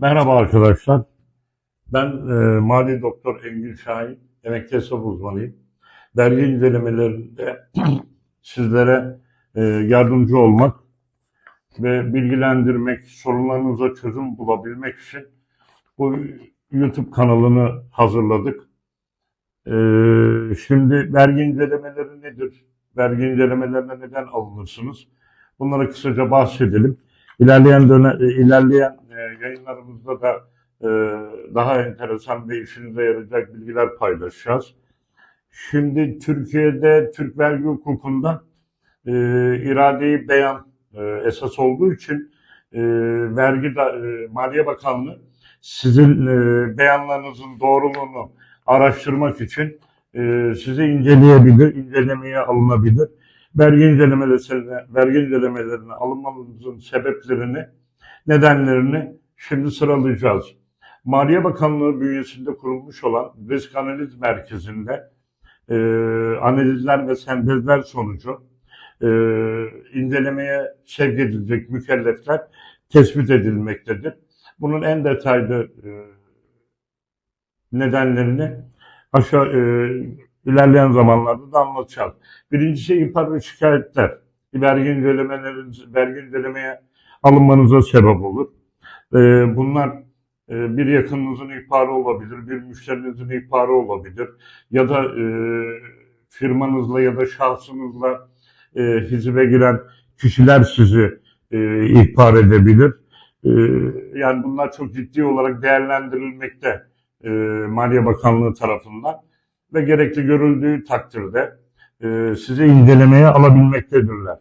Merhaba arkadaşlar. Ben e, Mali Doktor Engin Şahin, emekli hesap uzmanıyım. Vergi incelemelerinde sizlere e, yardımcı olmak ve bilgilendirmek, sorunlarınıza çözüm bulabilmek için bu YouTube kanalını hazırladık. E, şimdi vergi incelemeleri nedir? Vergi incelemelerine neden alınırsınız? Bunlara kısaca bahsedelim. İlerleyen dönem, e, ilerleyen e, yayınlarımızda da e, daha enteresan ve işinize yarayacak bilgiler paylaşacağız. Şimdi Türkiye'de Türk vergi hukukunda e, iradeyi beyan e, esas olduğu için e, vergi da, Maliye Bakanlığı sizin beyanlarınızın doğruluğunu araştırmak için sizi inceleyebilir, incelemeye alınabilir vergi incelemelerine, vergi incelemelerine alınmanızın sebeplerini, nedenlerini şimdi sıralayacağız. Maliye Bakanlığı bünyesinde kurulmuş olan Risk Analiz Merkezi'nde e, analizler ve sentezler sonucu e, incelemeye sevk edilecek mükellefler tespit edilmektedir. Bunun en detaylı e, nedenlerini aşağı e, ilerleyen zamanlarda da anlatacağız. Birincisi ihbar ve şikayetler. Vergi incelemeleriniz, vergi incelemeye alınmanıza sebep olur. Ee, bunlar e, bir yakınınızın ihbarı olabilir, bir müşterinizin ihbarı olabilir ya da e, firmanızla ya da şahsınızla e, hizime giren kişiler sizi ihbar edebilir. Yani bunlar çok ciddi olarak değerlendirilmekte Maliye Bakanlığı tarafından ve gerekli görüldüğü takdirde e, sizi incelemeye alabilmektedirler.